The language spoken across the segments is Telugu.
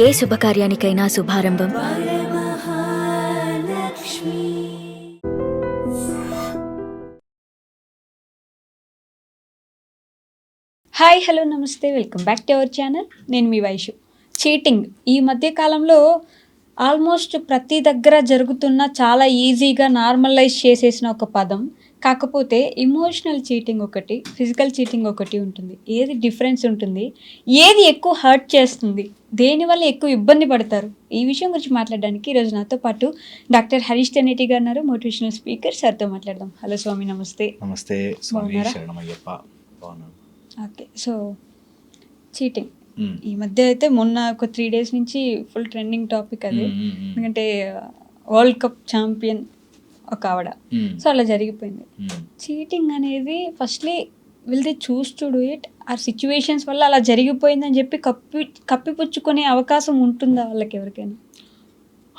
ఏ శుభకార్యానికైనా శుభారంభం. హాయ్ హలో నమస్తే welcome back to our channel. నేను మీ వైషు. చీటింగ్. ఈ మధ్య కాలంలో ఆల్మోస్ట్ ప్రతి దగ్గర జరుగుతున్న చాలా ఈజీగా నార్మలైజ్ చేసేసిన ఒక పదం. కాకపోతే ఇమోషనల్ చీటింగ్ ఒకటి ఫిజికల్ చీటింగ్ ఒకటి ఉంటుంది. ఏది డిఫరెన్స్ ఉంటుంది? ఏది ఎక్కువ హర్ట్ చేస్తుంది? దేనివల్ల ఎక్కువ ఇబ్బంది పడతారు? ఈ విషయం గురించి మాట్లాడడానికి ఈరోజు నాతో పాటు డాక్టర్ హరీష్ తెనేటి గారు ఉన్నారు. మోటివేషనల్ స్పీకర్ సార్తో మాట్లాడదాం. హలో స్వామి నమస్తే. నమస్తే ఓకే. So cheating. ఈ మధ్య అయితే మొన్న ఒక త్రీ డేస్ నుంచి ఫుల్ ట్రెండింగ్ టాపిక్ అది. ఎందుకంటే వరల్డ్ కప్ ఛాంపియన్ ఒక ఆవిడ. మ్మ్. సో అలా జరిగిపోయింది. చీటింగ్ అనేది firstly will they choose to do it ఆ సిచ్యువేషన్స్ వల్ల అలా జరిగిపోయిందని చెప్పి కప్పి కప్పిపుచ్చుకునే అవకాశం ఉంటుందా వాళ్ళకి ఎవరికైనా?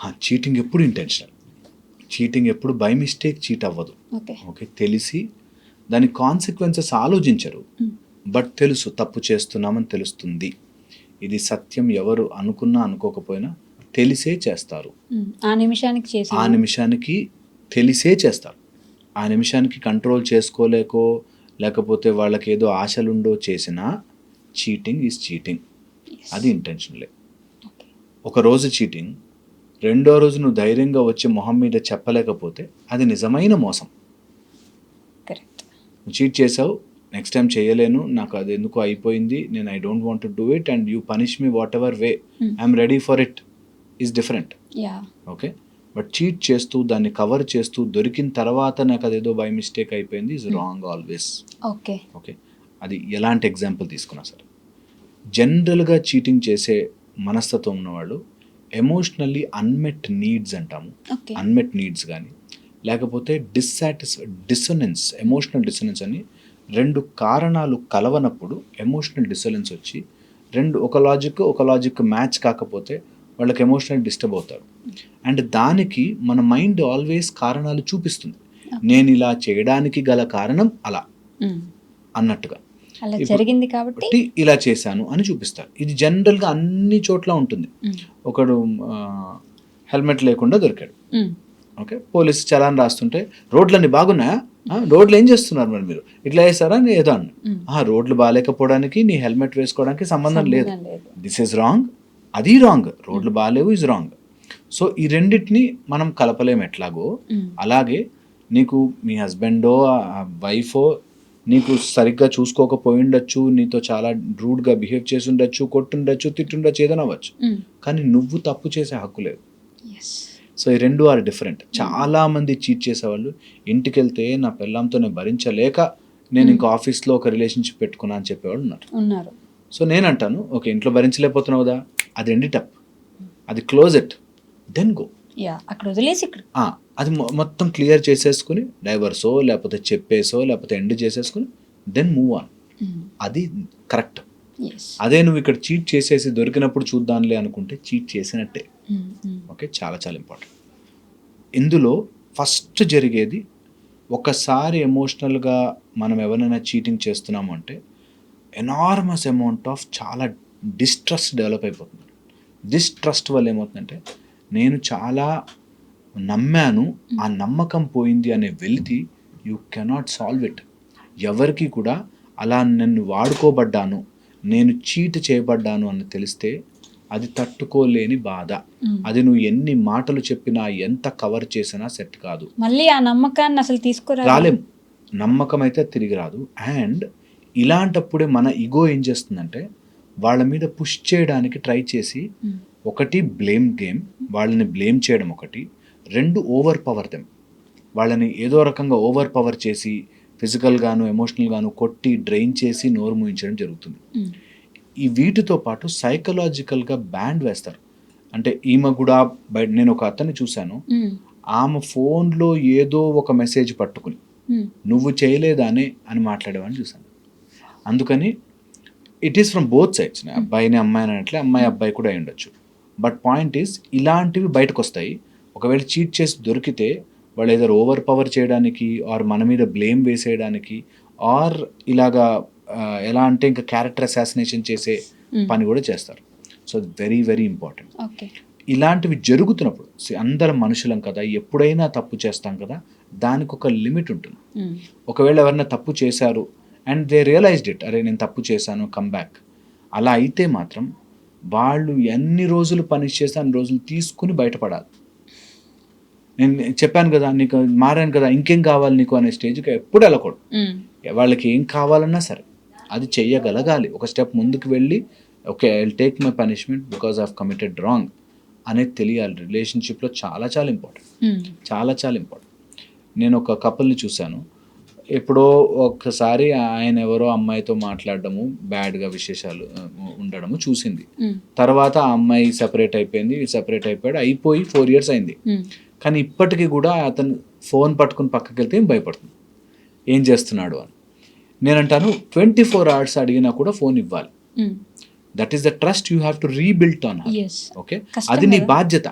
చీటింగ్ ఎప్పుడు ఇంటెన్షనల్ చీటింగ్ ఎప్పుడు బై మిస్టేక్ చీట్ అవ్వదు. ఓకే ఓకే తెలిసి దాని కాన్సిక్వెన్సెస్ ఆలోచించరు. బట్ తెలుసు తప్పు చేస్తున్నామని తెలుస్తుంది. ఇది సత్యం ఎవరు అనుకున్నా అనుకోకపోయినా తెలిసే చేస్తారు. ఆ నిమిషానికి ఆ నిమిషానికి తెలిసే చేస్తారు. ఆ నిమిషానికి కంట్రోల్ చేసుకోలేకో లేకపోతే వాళ్ళకి ఏదో ఆశలుండో చేసినా చీటింగ్ ఈజ్ చీటింగ్. అది ఇంటెన్షనలే ఒక రోజు చీటింగ్ రెండో రోజు నువ్వు ధైర్యంగా వచ్చి మొహం మీద చెప్పలేకపోతే అది నిజమైన మోసం. చీట్ చేసావు నెక్స్ట్ టైం చేయలేను నాకు అది ఎందుకు అయిపోయింది నేను I don't want to do it and you punish me whatever way. I'm ready for it is different okay but cheat చేస్తూ దాన్ని కవర్ చేస్తూ దొరికిన తర్వాత నాకు అదేదో బై మిస్టేక్ అయిపోయింది is wrong always okay okay అది ఎలాంటి ఎగ్జాంపుల్ తీసుకున్నా సరే. జనరల్గా చీటింగ్ చేసే మనస్తత్వం ఉన్నవాళ్ళు ఎమోషనల్లీ అన్మెట్ నీడ్స్ అంటాము. అన్మెట్ నీడ్స్ కానీ లేకపోతే డిస్సాటిస్ డిసొనెన్స్ ఎమోషనల్ డిసొనెన్స్ అని రెండు కారణాలు కలవనప్పుడు ఎమోషనల్ డిసొనెన్స్ వచ్చి రెండు ఒక లాజిక్ ఒక లాజిక్ మ్యాచ్ కాకపోతే వాళ్ళకి ఎమోషనల్ డిస్టర్బ్ అవుతారు అండ్ దానికి మన మైండ్ ఆల్వేస్ కారణాలు చూపిస్తుంది. నేను ఇలా చేయడానికి గల కారణం అలా. మ్మ్. అన్నట్టుగా. అలా జరిగింది కాబట్టి ఇలా చేశాను అని చూపిస్తారు. ఇది జనరల్గా అన్ని చోట్ల ఉంటుంది. మ్మ్. ఒకడు హెల్మెట్ లేకుండా దొరికాడు. మ్మ్. ఓకే పోలీసు చలాన్ రాస్తుంటే రోడ్లన్నీ బాగున్నాయా? రోడ్లు ఏం చేస్తున్నారు మరి మీరు? ఇట్లా వేసారా ఏదో అన్న రోడ్లు బాగాలేకపోవడానికి నీ హెల్మెట్ వేసుకోవడానికి సంబంధం లేదు సంబంధం లేదు. దిస్ ఇస్ రాంగ్ అది రాంగ్ రోడ్లు బాగాలేవు ఇస్ రాంగ్ సో ఈ రెండింటిని మనం కలపలేము ఎట్లాగో. మ్మ్. అలాగే నీకు మీ హస్బెండో వైఫో నీకు సరిగ్గా చూసుకోకపోయి ఉండొచ్చు నీతో చాలా రూడ్గా బిహేవ్ చేసి ఉండొచ్చు కొట్టుండొచ్చు తిట్టుండొచ్చు ఏదైనా అవ్వచ్చు. మ్మ్. కానీ నువ్వు తప్పు చేసే హక్కు లేదు. సో ఈ రెండు ఆర్ డిఫరెంట్ చాలా మంది చీట్ చేసేవాళ్ళు ఇంటికి వెళ్తే నా పిల్లంతో నేను భరించలేక నేను ఇంకా ఆఫీస్లో ఒక రిలేషన్షిప్ పెట్టుకున్నా అని చెప్పేవాళ్ళు ఉన్నారు. సో నేను అంటాను ఓకే ఇంట్లో భరించలేకపోతున్నావు కదా అది ఎండి టప్ అది close it then go. Yeah అక్కడ వదిలేసి అది మొత్తం క్లియర్ చేసేసుకుని డైవర్సో లేకపోతే చెప్పేసో లేకపోతే ఎండ్ చేసేసుకుని దెన్ మూవ్ ఆన్. అది కరెక్ట్. అదే నువ్వు ఇక్కడ చీట్ చేసేసి దొరికినప్పుడు చూద్దాంలే అనుకుంటే చీట్ చేసినట్టే. ఓకే చాలా చాలా ఇంపార్టెంట్. ఇందులో ఫస్ట్ జరిగేది ఒకసారి ఎమోషనల్గా మనం ఎవరైనా చీటింగ్ చేస్తున్నాము అంటే ఎనార్మస్ అమౌంట్ ఆఫ్ చాలా డిస్ట్రస్ట్ డెవలప్ అయిపోతుంది. డిస్ట్రస్ట్ వల్ల ఏమవుతుందంటే నేను చాలా నమ్మాను ఆ నమ్మకం పోయింది అనే వెలితి యూ కెనాట్ సాల్వ్ ఇట్ ఎవరికి కూడా అలా నన్ను వాడుకోబడ్డాను నేను చీట్ చేయబడ్డాను అని తెలిస్తే అది తట్టుకోలేని బాధ. అది నువ్వు ఎన్ని మాటలు చెప్పినా ఎంత కవర్ చేసినా సెట్ కాదు. మళ్ళీ ఆ నమ్మకాన్ని అసలు తీసుకురా రాలేం. నమ్మకం అయితే తిరిగి రాదు. అండ్ ఇలాంటప్పుడే మన ఇగో ఏం చేస్తుందంటే వాళ్ళ మీద పుష్ చేయడానికి ట్రై చేసి ఒకటి బ్లేమ్ గేమ్ వాళ్ళని బ్లేమ్ చేయడం ఒకటి రెండు ఓవర్ పవర్ దెమ్. వాళ్ళని ఏదో రకంగా ఓవర్ పవర్ చేసి ఫిజికల్గాను ఎమోషనల్గాను కొట్టి డ్రైన్ చేసి నోరు మూయించడం జరుగుతుంది. ఈ వీటితో పాటు సైకలాజికల్గా బ్యాండ్ వేస్తారు. అంటే ఈమె కూడా బయట నేను ఒక అతన్ని చూశాను. ఆమె ఫోన్లో ఏదో ఒక మెసేజ్ పట్టుకుని నువ్వు చేయలేదానే అని మాట్లాడేవాడిని చూశాను. అందుకని it is from both sides అబ్బాయిని అమ్మాయిని అన్నట్లే అమ్మాయి అబ్బాయి కూడా అయి ఉండొచ్చు. బట్ పాయింట్ ఈస్ ఇలాంటివి బయటకు వస్తాయి ఒకవేళ చీట్ చేసి దొరికితే వాళ్ళు ఏదో ఓవర్ పవర్ చేయడానికి ఆర్ మన మీద బ్లేమ్ వేసేయడానికి ఆర్ ఇలాగా ఎలా అంటే ఇంకా క్యారెక్టర్ అసాసినేషన్ చేసే పని కూడా చేస్తారు. సో వెరీ వెరీ ఇంపార్టెంట్ ఇలాంటివి జరుగుతున్నప్పుడు అందరం మనుషులం కదా ఎప్పుడైనా తప్పు చేస్తాం కదా దానికి ఒక లిమిట్ ఉంటుంది. ఉమ్, ఒకవేళ ఎవరైనా తప్పు చేశారు అండ్ దే రియలైజ్డ్ ఇట్. అరే నేను తప్పు చేశాను కమ్ బ్యాక్ అలా అయితే మాత్రం వాళ్ళు ఎన్ని రోజులు పనిష్ చేస్తే అన్ని రోజులు తీసుకుని బయటపడాలి. నేను చెప్పాను కదా నీకు మారాను కదా ఇంకేం కావాలి నీకు అనే స్టేజ్కి ఎప్పుడు వెళ్ళకూడదు. వాళ్ళకి ఏం కావాలన్నా సరే అది చెయ్యగలగాలి. ఒక స్టెప్ ముందుకు వెళ్ళి okay I take my punishment because of committed wrong అనేది తెలియాలి. రిలేషన్షిప్లో చాలా చాలా ఇంపార్టెంట్ చాలా చాలా ఇంపార్టెంట్ నేను ఒక కపుల్ని చూశాను. ఎప్పుడో ఒక్కసారి ఆయన ఎవరో అమ్మాయితో మాట్లాడడము బ్యాడ్గా విశేషాలు ఉండడము చూసింది. తర్వాత ఆ అమ్మాయి సెపరేట్ అయిపోయింది సెపరేట్ అయిపోయాడు అయిపోయి ఫోర్ ఇయర్స్ అయింది. కానీ ఇప్పటికీ కూడా అతను ఫోన్ పట్టుకుని పక్కకి వెళ్తే ఏం భయపడుతుంది? ఏం చేస్తున్నాడు అని. నేనంటాను ట్వంటీ ఫోర్ అవర్స్ అడిగినా కూడా ఫోన్ ఇవ్వాలి. That is the trust you have to rebuilt on. Okay అది నీ. బాధ్యత.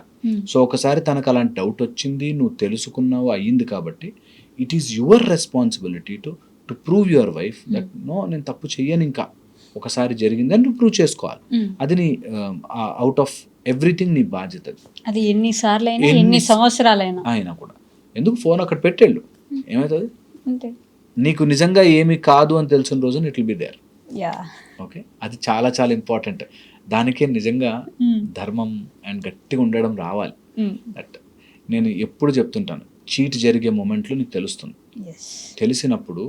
సో ఒకసారి తనకు అలాంటి డౌట్ వచ్చింది నువ్వు తెలుసుకున్నావు అయ్యింది కాబట్టి it is your responsibility to to prove your wife that no నేను తప్పు చెయ్యను ఇంకా. ఒకసారి జరిగిందని నువ్వు ప్రూవ్ చేసుకోవాలి. ఉమ్. అది నీ అవుట్ ఆఫ్ ఎవ్రీథింగ్ నీ బాధ్యత. అది. అది ఎన్నిసార్లు అయినా ఎన్ని ఎన్ని సంవత్సరాలైనా. ఆయన కూడా. ఎందుకు ఫోన్ అక్కడ పెట్టేళ్ళు? ఏమవుతుంది అంతే. నీకు నిజంగా ఏమీ కాదు అని తెలిసిన రోజు it will be there yeah. Okay? అది చాలా చాలా ఇంపార్టెంట్ దానికే నిజంగా ఉమ్, ధర్మం అండ్ గట్టిగా ఉండడం రావాలి. నేను ఎప్పుడు చెప్తుంటాను. చీట్ జరిగే మూమెంట్లో నీకు తెలుస్తుంది. తెలిసినప్పుడు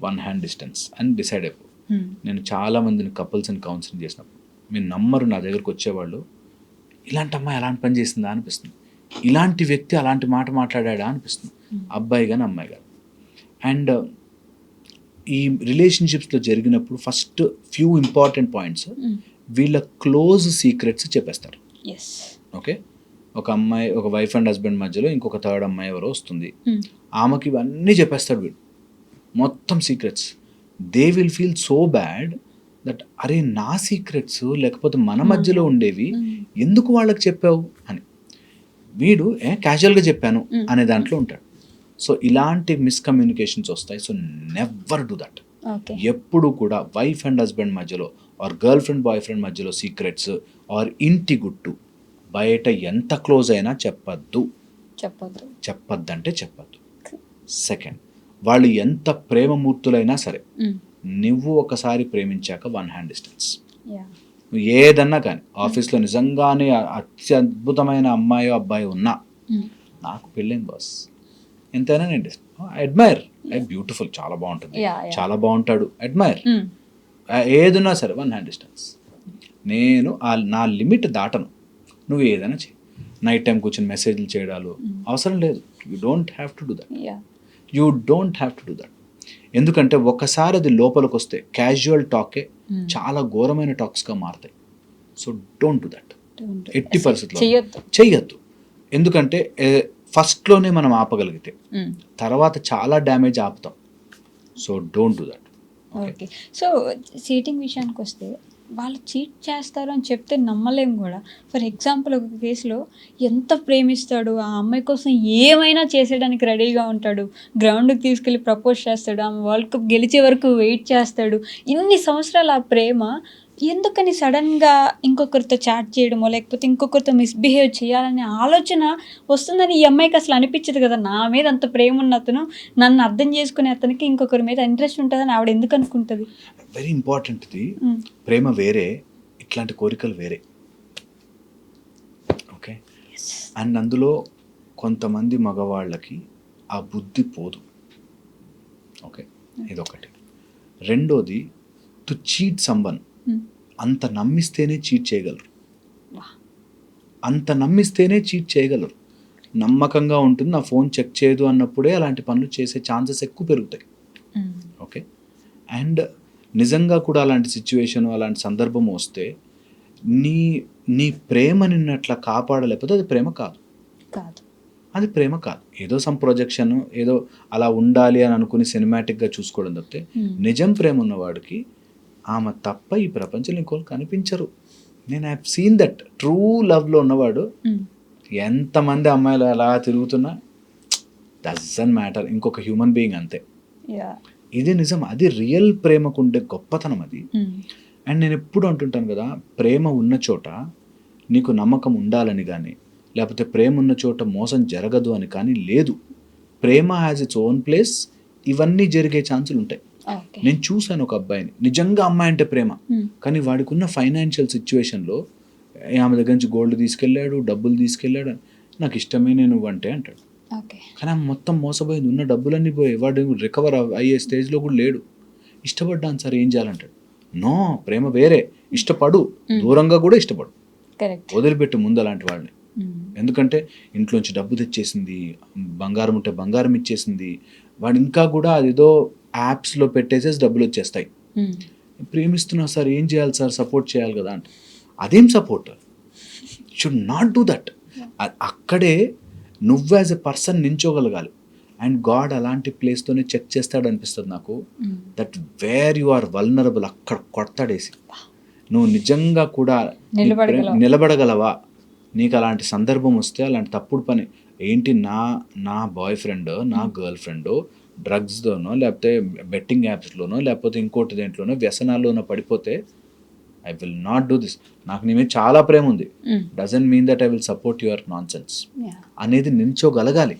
వన్ హ్యాండ్ డిస్టెన్స్ అని డిసైడ్ అయిపో. ఉమ్, నేను చాలా మందిని కపుల్స్ని కౌన్సిలింగ్ చేసినప్పుడు మీరు నమ్మరు నా దగ్గరకు వచ్చేవాళ్ళు ఇలాంటి అమ్మాయి అలాంటి పని చేసిందా? అనిపిస్తుంది. ఇలాంటి వ్యక్తి అలాంటి మాట మాట్లాడా అనిపిస్తుంది. అబ్బాయి కానీ అమ్మాయి కానీ అండ్ ఈ రిలేషన్షిప్స్లో జరిగినప్పుడు ఫస్ట్ ఫ్యూ ఇంపార్టెంట్ పాయింట్స్ వీళ్ళ క్లోజ్ సీక్రెట్స్ చెప్పేస్తారు. ఓకే ఒక అమ్మాయి ఒక వైఫ్ అండ్ హస్బెండ్ మధ్యలో ఇంకొక థర్డ్ అమ్మాయి ఎవరో వస్తుంది. ఉమ్, ఆమెకి ఇవన్నీ చెప్పేస్తాడు వీడు. మొత్తం secrets they will feel so bad that అరే నా సీక్రెట్స్ లేకపోతే మన మధ్యలో ఉండేవి ఉమ్, ఎందుకు వాళ్ళకి చెప్పావు? అని. వీడు ఏ క్యాజువల్గా చెప్పాను. అనే దాంట్లో ఉంటాడు. సో ఇలాంటి మిస్కమ్యూనికేషన్స్ వస్తాయి. సో నెవర్ డు దట్ ఎప్పుడు కూడా వైఫ్ అండ్ హస్బెండ్ మధ్యలో or girl friend boy friend మధ్యలో సీక్రెట్స్ ఆర్ ఇంటి గుట్టు బయట ఎంత క్లోజ్ అయినా చెప్పద్దు. చెప్పొద్దు. చెప్పొద్దంటే చెప్పద్దు. సెకండ్ వాళ్ళు ఎంత ప్రేమమూర్తులైనా సరే నువ్వు ఒకసారి ప్రేమించాక వన్ హ్యాండ్ డిస్టెన్స్. నువ్వు ఏదన్నా కానీ ఆఫీస్లో నిజంగానే అత్యద్భుతమైన అమ్మాయి అబ్బాయి ఉన్నా నాకు పెళ్ళైంది బాస్. ఎంతైనా నేను అడ్మైర్. బ్యూటిఫుల్ చాలా బాగుంటుంది. చాలా బాగుంటాడు. అడ్మైర్. ఏదున్నా సరే వన్ హ్యాండ్ డిస్టెన్స్. నేను ఆ నా లిమిట్ దాటను. నువ్వు ఏదైనా చేయి. నైట్ టైం కూర్చొని మెసేజ్లు చేయడాలు అవసరం లేదు. You don't have to do that yeah don't have to do that ఎందుకంటే ఒకసారి అది లోపలికి వస్తే క్యాజువల్ టాకే Hmm. చాలా ఘోరమైన టాక్స్గా మారుతాయి. సో డోంట్ డూ దట్ ఎట్టి. పరిస్థితుల్లో చెయ్యొద్దు. ఎందుకంటే ఫస్ట్లోనే మనం ఆపగలిగితే ఉమ్, తర్వాత చాలా damage ఆపుతాం. So don't do that okay so cheating విషయానికి వస్తే వాళ్ళు చీట్ చేస్తారు అని చెప్తే నమ్మలేం కూడా. ఫర్ ఎగ్జాంపుల్ ఒక కేసులో ఎంత ప్రేమిస్తాడు ఆ అమ్మాయి కోసం ఏమైనా చేసేయడానికి రెడీగా ఉంటాడు గ్రౌండ్కి తీసుకెళ్ళి ప్రపోజ్ చేస్తాడు ఆమె వరల్డ్ కప్ గెలిచే వరకు వెయిట్ చేస్తాడు. ఇన్ని సంవత్సరాలు ఆ ప్రేమ ఎందుకని సడన్గా ఇంకొకరితో చాట్ చేయడమో లేకపోతే ఇంకొకరితో మిస్బిహేవ్ చేయాలనే ఆలోచన వస్తుందని ఈ అమ్మాయికి అసలు అనిపించదు కదా. నా మీద అంత ప్రేమ ఉన్న అతను నన్ను అర్థం చేసుకునే అతనికి ఇంకొకరి మీద ఇంట్రెస్ట్ ఉంటుందని ఆవిడ ఎందుకు అనుకుంటుంది? వెరీ ఇంపార్టెంట్ ఇది ప్రేమ వేరే ఇట్లాంటి కోరికలు వేరే. ఓకే అండ్ అందులో కొంతమంది మగవాళ్ళకి ఆ బుద్ధి పోదు. ఓకే ఇదొకటి. రెండోది టు చీట్ సంబన్ అంత నమ్మిస్తేనే చీట్ చేయగలరు. అంత నమ్మిస్తేనే చీట్ చేయగలరు. నమ్మకంగా ఉంటుంది నా ఫోన్ చెక్ చేయదు అన్నప్పుడే అలాంటి పనులు చేసే ఛాన్సెస్ ఎక్కువ పెరుగుతాయి. ఓకే అండ్ నిజంగా కూడా అలాంటి సిచ్యువేషన్ అలాంటి సందర్భం వస్తే నీ నీ ప్రేమ నిన్నట్లా కాపాడలేకపోతే అది ప్రేమ కాదు. కాదు. అది ప్రేమ కాదు. ఏదో సమ్ ప్రొజెక్షన్ ఏదో అలా ఉండాలి అని అనుకుని సినిమాటిక్గా చూసుకోవడం తప్పితే నిజం ప్రేమ ఉన్నవాడికి ఆమె తప్ప ఈ ప్రపంచంలో ఇంకోళ్ళు కనిపించరు. నేను హ్యావ్ సీన్ దట్ ట్రూ లవ్లో ఉన్నవాడు ఎంతమంది అమ్మాయిలు అలా తిరుగుతున్నా డజన్ మ్యాటర్ ఇంకొక హ్యూమన్ బీయింగ్ అంతే. యా ఇది నిజం అది రియల్ ప్రేమకు ఉండే గొప్పతనం అది. అండ్ నేను ఎప్పుడు అంటుంటాను కదా ప్రేమ ఉన్న చోట నీకు నమ్మకం ఉండాలని కానీ లేకపోతే ప్రేమ ఉన్న చోట మోసం జరగదు అని కానీ లేదు. ప్రేమ హ్యాజ్ ఇట్స్ ఓన్ ప్లేస్ ఇవన్నీ జరిగే ఛాన్సులు ఉంటాయి. నేను చూశాను ఒక అబ్బాయిని నిజంగా అమ్మాయి అంటే ప్రేమ. Hmm. కానీ వాడికి ఉన్న ఫైనాన్షియల్ సిచ్యువేషన్లో ఆమె దగ్గర నుంచి గోల్డ్ తీసుకెళ్ళాడు డబ్బులు తీసుకెళ్ళాడు నాకు ఇష్టమే నేను అంటే అంటాడు. కానీ ఆమె మొత్తం మోసపోయింది ఉన్న డబ్బులన్నీ పోయి వాడు రికవర్ అయ్యే స్టేజ్లో కూడా లేడు. ఇష్టపడ్డాను సార్ ఏం చేయాలంటాడు? నో ప్రేమ వేరే. ఇష్టపడు. దూరంగా కూడా ఇష్టపడు. వదిలిపెట్టు ముందు అలాంటి వాళ్ళని. ఎందుకంటే ఇంట్లోంచి డబ్బు తెచ్చేసింది బంగారం ఉంటే బంగారం ఇచ్చేసింది. వాడు ఇంకా కూడా అదేదో యాప్స్లో పెట్టేసేసి డబ్బులు వచ్చేస్తాయి. ప్రేమిస్తున్నా సార్ ఏం చేయాలి సార్? సపోర్ట్ చేయాలి కదా అంటే. అదేం support should not do that అక్కడే నువ్వు యాజ్ ఎ పర్సన్ నించోగలగాలి. అండ్ గాడ్ అలాంటి ప్లేస్తోనే చెక్ చేస్తాడు అనిపిస్తుంది నాకు. That where you are vulnerable అక్కడ కొడతాడేసి. నువ్వు నిజంగా కూడా నిలబడగలవా? నీకు అలాంటి సందర్భం వస్తే అలాంటి తప్పుడు పని ఏంటి నా నా బాయ్ ఫ్రెండ్ నా గర్ల్ ఫ్రెండ్ డ్రగ్స్లోనో లేకపోతే బెట్టింగ్ యాప్స్లోనో లేకపోతే ఇంకోటి దేంట్లోనో వ్యసనాల్లోనో పడిపోతే I will not do this నాకు నీ మీద చాలా ప్రేమ ఉంది. Doesn't mean that I will support your nonsense అనేది నిల్చోగలగాలి.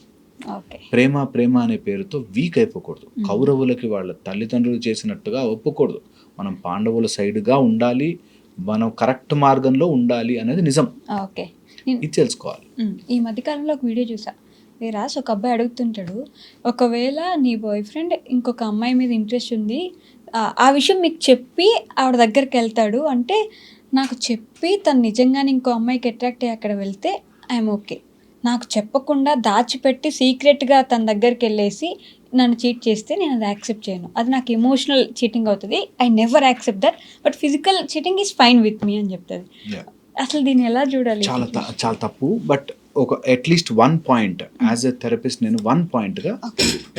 ప్రేమ ప్రేమ అనే పేరుతో వీక్ అయిపోకూడదు. కౌరవులకి వాళ్ళ తల్లిదండ్రులు చేసినట్టుగా ఒప్పుకూడదు మనం పాండవుల సైడ్గా ఉండాలి. మనం కరెక్ట్ మార్గంలో ఉండాలి అనేది నిజం. ఓకే ఇది తెలుసుకోవాలి. మ్మ్. ఈ మధ్యకాలంలో ఒక వీడియో చూసా. వేరాస్ ఒక అబ్బాయి అడుగుతుంటాడు ఒకవేళ నీ బాయ్ ఫ్రెండ్ ఇంకొక అమ్మాయి మీద ఇంట్రెస్ట్ ఉంది ఆ- విషయం మీకు చెప్పి ఆవిడ దగ్గరికి వెళ్తాడు. అంటే నాకు చెప్పి తను నిజంగానే ఇంకో అమ్మాయికి అట్రాక్ట్ అయ్యి అక్కడ వెళ్తే ఐఎమ్ ఓకే నాకు చెప్పకుండా దాచిపెట్టి సీక్రెట్గా తన దగ్గరికి వెళ్ళేసి నన్ను చీట్ చేస్తే నేను అది యాక్సెప్ట్ చేయను. అది నాకు ఎమోషనల్ చీటింగ్ అవుతుంది. I never accept that but physical cheating is fine with me అని చెప్తుంది. అసలు దీన్ని ఎలా చూడాలి? చాలా చాలా తప్పు. బట్ ఒక at least one point as a therapist నేను వన్ పాయింట్గా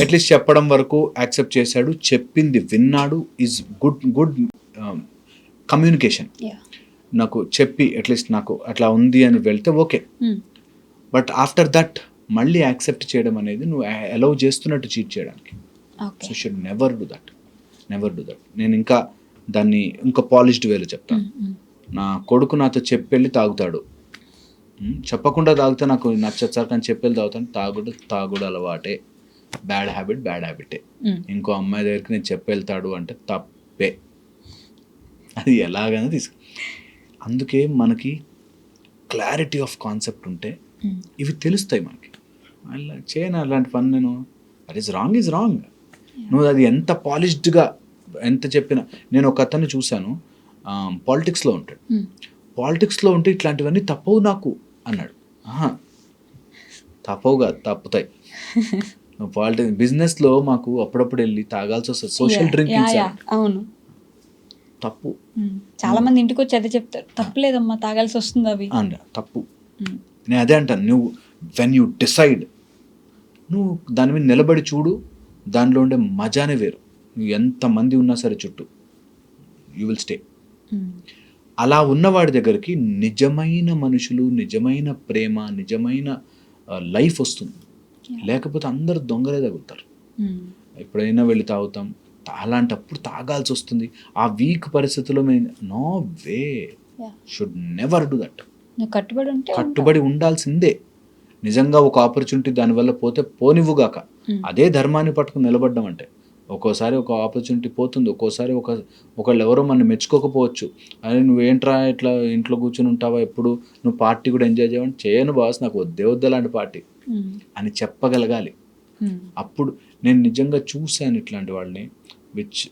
అట్లీస్ట్ చెప్పడం వరకు యాక్సెప్ట్ చేశాడు చెప్పింది విన్నాడు ఈజ్ గుడ్ గుడ్ కమ్యూనికేషన్. నాకు చెప్పి అట్లీస్ట్ నాకు అట్లా ఉంది అని వెళ్తే ఓకే. బట్ ఆఫ్టర్ దట్ మళ్ళీ యాక్సెప్ట్ చేయడం అనేది నువ్వు అలౌ చేస్తున్నట్టు చీట్ చేయడానికి. So should never do that never do that నేను ఇంకా దాన్ని ఇంకా పాలిష్డ్ వేలో చెప్తాను. మ్మ్. నా కొడుకు నాతో చెప్పెళ్ళి తాగుతాడు. ఉమ్, చెప్పకుండా తాగితే నాకు నచ్చదు సార్ కానీ చెప్పెళ్ళి తాగుతాను. తాగుడు తాగుడు అలవాటే. బ్యాడ్ హ్యాబిట్ బ్యాడ్ హ్యాబిటే. ఇంకో అమ్మాయి దగ్గరికి నేను చెప్పెళ్తాడు అంటే తప్పే. అది ఎలాగైనా తీసుకు. అందుకే మనకి క్లారిటీ ఆఫ్ కాన్సెప్ట్ ఉంటే. ఇవి తెలుస్తాయి మనకి. అలా చేయను అలాంటి పని నేను. That is wrong is wrong నువ్వు అది ఎంత పాలిష్డ్గా ఎంత చెప్పినా. నేను ఒక అతన్ని చూశాను. పాలిటిక్స్లో ఉంటాడు. పాలిటిక్స్లో ఉంటే ఇట్లాంటివన్నీ తప్పవు నాకు. అన్నాడు. ఆహా తప్పవు కాదు తప్పుతాయి. పాలిటిక్స్ బిజినెస్లో మాకు అప్పుడప్పుడు వెళ్ళి తాగాల్సి వస్తుంది. సోషల్ డ్రింకింగ్ యా, అవును. తప్పు. చాలా మంది ఇంటికి వచ్చి అదే చెప్తారు. తప్పలేదమ్మా తాగాల్సి వస్తుంది అవి. అండ్ తప్పు. నేను అదే అంటాను. నువ్వు వెన్ యూ డిసైడ్ నువ్వు దాని మీద నిలబడి చూడు దానిలో ఉండే మజానే వేరు. నువ్వు ఎంతమంది ఉన్నా సరే చుట్టూ యూ విల్ స్టే. అలా ఉన్నవాడి దగ్గరికి నిజమైన మనుషులు నిజమైన ప్రేమ నిజమైన లైఫ్ వస్తుంది లేకపోతే అందరూ దొంగలే తగులుతారు మ్మ్. ఎప్పుడైనా వెళ్ళి తాగుతాం అలాంటప్పుడు తాగాల్సి వస్తుంది ఆ వీక్ పరిస్థితుల్లో మేము no way. Should never do that కట్టుబడి. కట్టుబడి ఉండాల్సిందే నిజంగా ఒక ఆపర్చునిటీ దానివల్ల పోతే పోనివ్వుగాక మ్మ్. అదే ధర్మాన్ని పట్టుకుని నిలబడ్డం అంటే ఒక్కోసారి ఒక ఆపర్చునిటీ పోతుంది ఒక్కోసారి ఒక ఒకళ్ళు ఎవరో మనం మెచ్చుకోకపోవచ్చు. అరే నువ్వేంట్రా ఇట్లా ఇంట్లో కూర్చుని ఉంటావా? ఎప్పుడు? నువ్వు పార్టీ కూడా ఎంజాయ్ చేయమని చేయను బాస్ నాకు వద్దే వద్దే లాంటి పార్టీ. అని చెప్పగలగాలి. అప్పుడు నేను నిజంగా చూశాను ఇట్లాంటి వాళ్ళని విచ్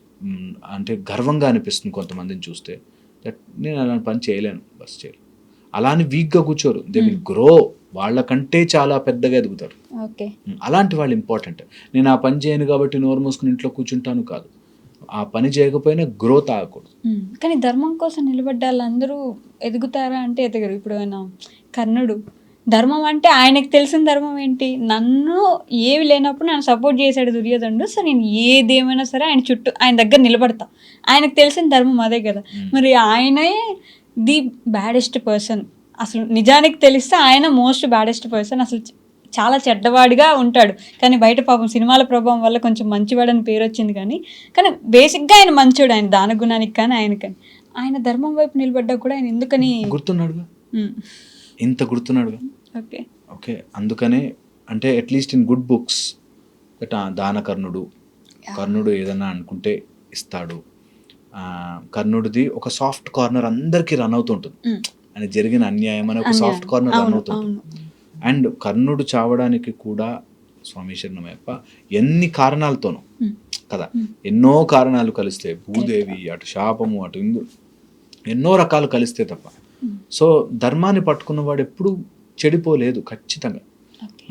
అంటే గర్వంగా అనిపిస్తుంది కొంతమందిని చూస్తే. దట్ నేను అలాంటి పని చేయలేను బస్ చేయలేను. అలా అని వీక్గా కూర్చోరు. దే విల్ గ్రో వాళ్ళకంటే చాలా పెద్దగా ఎదుగుతారు. అలాంటి వాళ్ళు ఇంపార్టెంట్. నేను ఆ పని చేయను కాబట్టి నోరు మూసుకుని ఇంట్లో కూర్చుంటాను కాదు. ఆ పని చేయకపోయినా గ్రోత్ ఆగకూడదు. కానీ ధర్మం కోసం నిలబడ్డ వాళ్ళందరూ ఎదుగుతారా అంటే ఎదగరు. ఇప్పుడు ఆయన కర్ణుడు ధర్మం అంటే ఆయనకు తెలిసిన ధర్మం ఏంటి? నన్ను ఏవి లేనప్పుడు నన్ను సపోర్ట్ చేశాడు దుర్యోధనుడు. సో నేను ఏదేమైనా సరే ఆయన చుట్టూ ఆయన దగ్గర నిలబడతా. ఆయనకు తెలిసిన ధర్మం అదే కదా. మరి ఆయనే ది బ్యాడెస్ట్ పర్సన్ అసలు నిజానికి తెలిస్తే ఆయన మోస్ట్ బ్యాడెస్ట్ పర్సన్ అసలు చాలా చెడ్డవాడిగా ఉంటాడు. కానీ బయట పాపం సినిమాల ప్రభావం వల్ల కొంచెం మంచివాడని పేరు వచ్చింది కానీ కానీ బేసిక్గా ఆయన మంచోడు. ఆయన దాన గుణానికి కానీ ఆయన కానీ. ఆయన ధర్మం వైపు నిలబడ్డా కూడా ఆయన ఎందుకని? గుర్తున్నాడుగా? ఉమ్, ఇంత గుర్తున్నాడుగా? ఓకే. ఓకే. అందుకనే అంటే అట్లీస్ట్ ఇన్ గుడ్ బుక్స్ దాన కర్ణుడు కర్ణుడు ఏదన్నా అనుకుంటే ఇస్తాడు. కర్ణుడిది ఒక సాఫ్ట్ కార్నర్ అందరికీ రన్ అవుతుంటుంది అని జరిగిన అన్యాయం అనే ఒక. సాఫ్ట్ కార్నర్ రన్ అవుతుంది. అండ్ కర్ణుడు చావడానికి కూడా స్వామి శరణమయ్యప్ప ఎన్ని కారణాలతోనూ కదా. ఎన్నో కారణాలు కలిస్తే భూదేవి అటు శాపము అటు ఇందు ఎన్నో రకాలు కలిస్తే తప్ప సో ధర్మాన్ని పట్టుకున్నవాడు ఎప్పుడు చెడిపోలేదు ఖచ్చితంగా.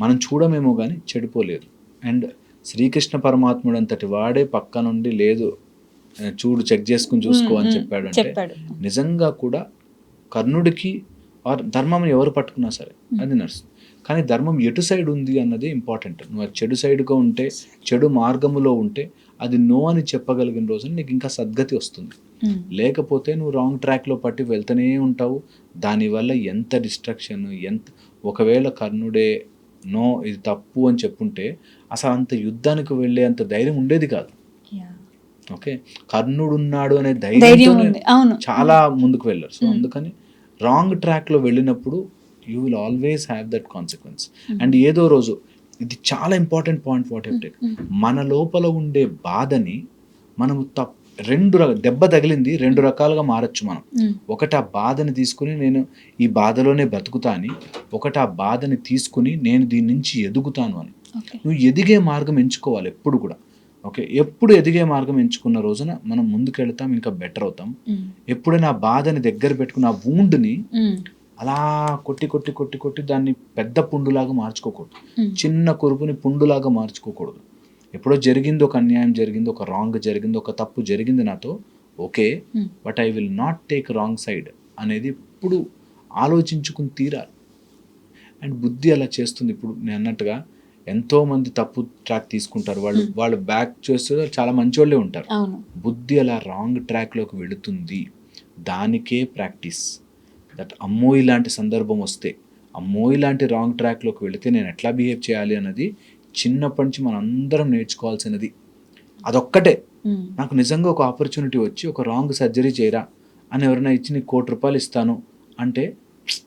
మనం చూడమేమో కానీ చెడిపోలేదు అండ్ శ్రీకృష్ణ పరమాత్ముడు అంతటి వాడే పక్క నుండి లేదు చూడు చెక్ చేసుకుని చూసుకో అని చెప్పాడు అంటే నిజంగా కూడా కర్ణుడికి ఆర్ ధర్మం ఎవరు పట్టుకున్నా సరే అది నడుస్తుంది. కానీ ధర్మం ఎటు సైడ్ ఉంది అన్నది ఇంపార్టెంట్ నువ్వు ఆ చెడు సైడ్గా ఉంటే చెడు మార్గములో ఉంటే అది నో అని చెప్పగలిగిన రోజున నీకు ఇంకా సద్గతి వస్తుంది. ఉమ్, లేకపోతే నువ్వు రాంగ్ ట్రాక్లో పట్టి వెళ్తూనే ఉంటావు. దానివల్ల ఎంత డిస్ట్రక్షన్ ఎంత ఒకవేళ కర్ణుడే నో ఇది తప్పు అని చెప్పుంటే అసలు అంత యుద్ధానికి వెళ్ళే అంత ధైర్యం ఉండేది కాదు. ఓకే? కర్ణుడు ఉన్నాడు అనే ధైర్యం అవును. చాలా ముందుకు వెళ్ళారు. సో. అందుకని రాంగ్ ట్రాక్లో వెళ్ళినప్పుడు you will always have that consequence. And ఏదో రోజు ఇది చాలా important point what have take. Um, మన లోపల ఉండే బాధని మనము తప్ రెండు ర- దెబ్బ తగిలింది రెండు రకాలుగా మారచ్చు మనం. ఒకటి ఆ బాధని తీసుకుని నేను ఈ బాధలోనే బ్రతుకుతా అని ఒకటి ఆ బాధని తీసుకుని నేను దీని నుంచి ఎదుగుతాను అని. నువ్వు ఎదిగే మార్గం ఎంచుకోవాలి ఎప్పుడు కూడా. ఓకే? ఎప్పుడు ఎదిగే మార్గం ఎంచుకున్న రోజున మనం ముందుకెళ్తాం ఇంకా బెటర్ అవుతాం. ఎప్పుడైనా బాధని దగ్గర పెట్టుకుని ఆ వూండ్ని అలా కొట్టి కొట్టి కొట్టి కొట్టి దాన్ని పెద్ద పుండులాగా మార్చుకోకూడదు. చిన్న కురుపుని పుండులాగా మార్చుకోకూడదు. ఎప్పుడో జరిగింది ఒక అన్యాయం జరిగింది ఒక రాంగ్ జరిగింది ఒక తప్పు జరిగింది నాతో okay. But I will not take wrong side అనేది ఇప్పుడు ఆలోచించుకుని తీరాలి. అండ్ బుద్ధి అలా చేస్తుంది. ఇప్పుడు నేను అన్నట్టుగా ఎంతో మంది తప్పు ట్రాక్ తీసుకుంటారు. వాళ్ళు Hmm. వాళ్ళు బ్యాక్ చేస్తే చాలా మంచోళ్ళే ఉంటారు. అవును. బుద్ధి అలా రాంగ్ ట్రాక్లోకి వెళుతుంది. దానికే ప్రాక్టీస్ దట్ అమ్మో ఇలాంటి సందర్భం వస్తే అమ్మో ఇలాంటి రాంగ్ ట్రాక్లోకి వెళితే నేను ఎట్లా బిహేవ్ చేయాలి అన్నది చిన్నప్పటి నుంచి మనం అందరం నేర్చుకోవాల్సినది. అదొక్కటే. ఉమ్, నాకు నిజంగా ఒక ఆపర్చునిటీ వచ్చి ఒక రాంగ్ సర్జరీ చేయరా? అని ఎవరైనా ఇచ్చి నీకు కోటి రూపాయలు ఇస్తాను అంటే "ప్చ్,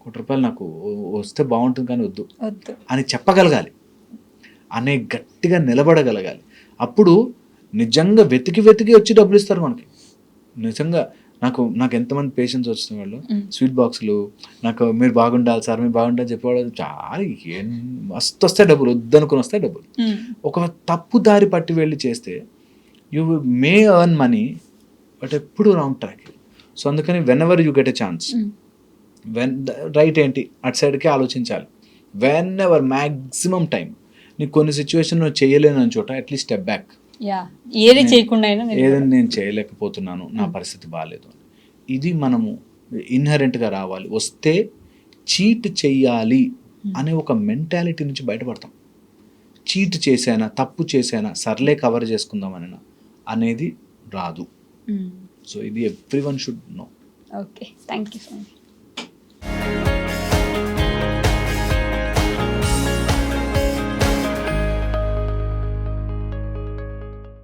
కోటి రూపాయలు నాకు వస్తే బాగుంటుంది కానీ వద్దు. అని చెప్పగలగాలి. అనే గట్టిగా నిలబడగలగాలి. అప్పుడు నిజంగా వెతికి వెతికి వచ్చి డబ్బులు ఇస్తారు మనకి. నిజంగా నాకు నాకు ఎంతమంది పేషెంట్స్ వచ్చిన వాళ్ళు స్వీట్ బాక్సులు నాకు మీరు బాగుండాలి సార్ మీరు బాగుండాలి చెప్పేవాళ్ళు చాలా ఏం మస్తు వస్తాయి డబ్బులు వద్దనుకుని వస్తాయి డబ్బులు. ఒక తప్పు దారి పట్టి వెళ్ళి చేస్తే you may earn money but ఎప్పుడు రాంగ్ ట్రాక్ సో అందుకని whenever you get a chance when right ఏంటి? అటు సైడ్కి ఆలోచించాలి. వెన్ ఎవర్ మ్యాక్సిమం టైం నీకు కొన్ని సిచ్యువేషన్ నువ్వు చేయలేని చోట అట్లీస్ట్ స్టెప్ బ్యాక్ ఏది చేయకుండా ఏదైనా నేను చేయలేకపోతున్నాను నా పరిస్థితి బాగాలేదు. ఇది మనము ఇన్హరెంట్గా రావాలి. వస్తే చీట్ చెయ్యాలి అనే ఒక మెంటాలిటీ నుంచి బయటపడతాం. చీట్ చేశానా తప్పు చేశానా సర్లే కవర్ చేసుకుందామని అనేది రాదు. సో ఇది every one should no okay thank you so much